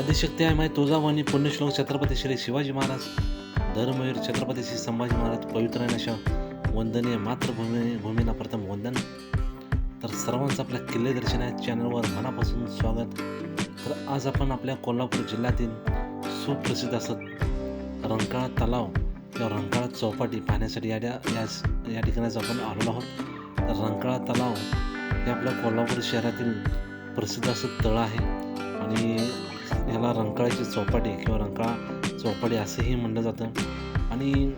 आदिशक्ती आहे माय तुळजाभवानी पुण्यश्लोक छत्रपती श्री शिवाजी महाराज. धर्मवीर छत्रपती श्री संभाजी महाराज पवित्र आणि अशा वंदनीय मातृभूमी भूमीला प्रथम वंदन. तर सर्वांचं आपल्या किल्ले दर्शन या चॅनलवर मनापासून स्वागत. तर आज आपण आपल्या कोल्हापूर जिल्ह्यातील सुप्रसिद्ध असत रंकाळा तलाव किंवा रंकाळा चौपाटी पाहण्यासाठी या या या ठिकाणीच आपण आलेलो आहोत. तर रंकाळा तलाव हे आपल्या कोल्हापूर शहरातील प्रसिद्ध असं तळ आहे. ह्याला रंकाळ्याची चौपाटी किंवा रंकाळा चौपाटी असंही म्हणलं जातं. आणि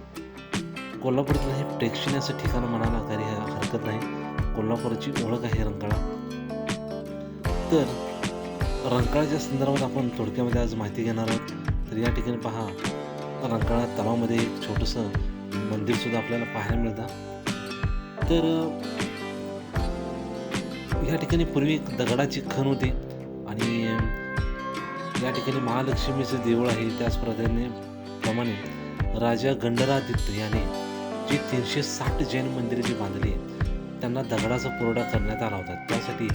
कोल्हापूरचं हे प्रेक्षणीय असं ठिकाण म्हणायला काही हरकत नाही. कोल्हापूरची ओळख आहे रंकाळा. तर रंकाळाच्या संदर्भात आपण थोडक्यामध्ये आज माहिती घेणार आहोत. तर या ठिकाणी पहा रंकाळा तलावामध्ये एक छोटंसं मंदिरसुद्धा आपल्याला पाहायला मिळतं. तर या ठिकाणी पूर्वी एक दगडाची खण होती आणि या ठिकाणी महालक्ष्मीचं देऊळ आहे. त्याच प्रकारे प्रमाणे राजा गंडरादित्य याने जी तीनशे साठ जैन मंदिरे जी बांधली त्यांना दगडाचा पुरवठा करण्यात आला होता. त्यासाठी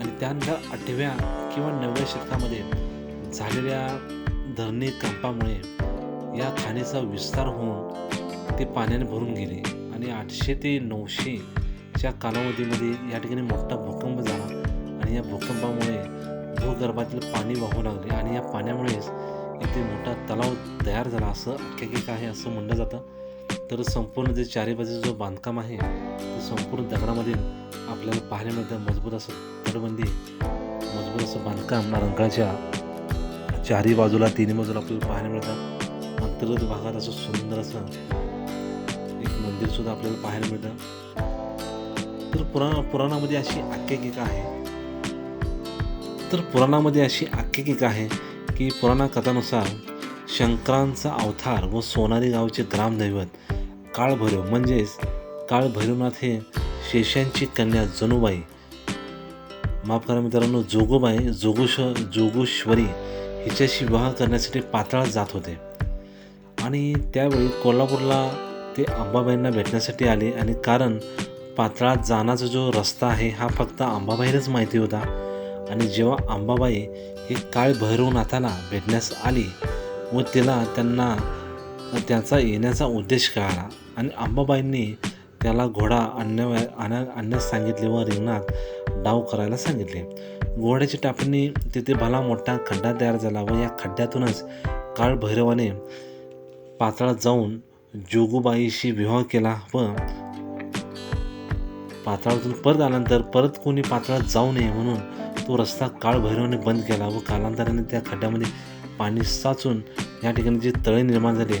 आणि त्यांना आठव्या किंवा नवव्या शतकामध्ये झालेल्या धरणी कंपामुळे या खाणीचा विस्तार होऊन ते पाण्याने भरून गेले. आणि आठशे ते नऊशेच्या कालावधीमध्ये या ठिकाणी मोठा भूकंप झाला. आणि या भूकंपामुळे भूगर्भातील पाणी वाहू लागले आणि या पाण्यामुळेच इथे मोठा तलाव तयार झाला असं आख्यायिका आहे असं म्हणलं जातं. तर संपूर्ण जे चारी बाजूचं जो बांधकाम आहे ते संपूर्ण दगडामध्ये आपल्याला पाहायला मिळतं मजबूत असं तटबंदी मजबूत असं बांधकाम रंगाच्या चारी बाजूला तिन्ही बाजूला आपल्याला पाहायला मिळतं. अंतर्गत भागात असं सुंदर असं एक मंदिरसुद्धा आपल्याला पाहायला मिळतं. तर पुरा पुराणामध्ये अशी आख्यायिका आहे? तर पुराणामध्ये अशी आख्यायिका आहे की पुराणा कथानुसार शंकरांचा अवतार व सोनारी गावचे ग्रामदैवत काळभैरव म्हणजेच काळभैरवनाथ हे शेषांची कन्या जनुबाई. माफ करा मित्रांनो जोगोबाई जोगुश जोगेश्वरी हिच्याशी विवाह करण्यासाठी पाताळात जात होते. आणि त्यावेळी कोल्हापूरला ते अंबाबाईंना भेटण्यासाठी आले. आणि कारण पाताळात जाण्याचा जो रस्ता आहे हा फक्त अंबाबाईलाच माहिती होता. आणि जेव्हा अंबाबाई हे काळ भैरवनाथाला भेटण्यास आली व तिला त्यांना त्याचा येण्याचा उद्देश कळाला. आणि अंबाबाईंनी त्याला घोडा आणण्या आणा आणण्यास सांगितले व रिंगणात डाव करायला सांगितले. घोड्याची टापणी तिथे भला मोठा खड्डा तयार झाला व या खड्ड्यातूनच काळ भैरवाने पाताळात जाऊन जोगूबाईशी विवाह केला व पाताळातून परत आल्यानंतर परत कोणी पाताळात जाऊ नये म्हणून तो रस्ता काळभैरवाने बंद केला व कालांतराने त्या खड्ड्यामध्ये पाणी साचून या ठिकाणी जे तळे निर्माण झाले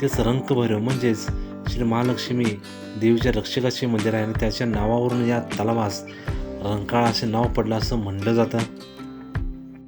तेच रंकभैरव म्हणजेच श्री महालक्ष्मी देवीच्या रक्षकाचे मंदिर आहे आणि त्याच्या नावावरून या तलावास रंकाळा असे नाव पडलं असं म्हणलं जातं.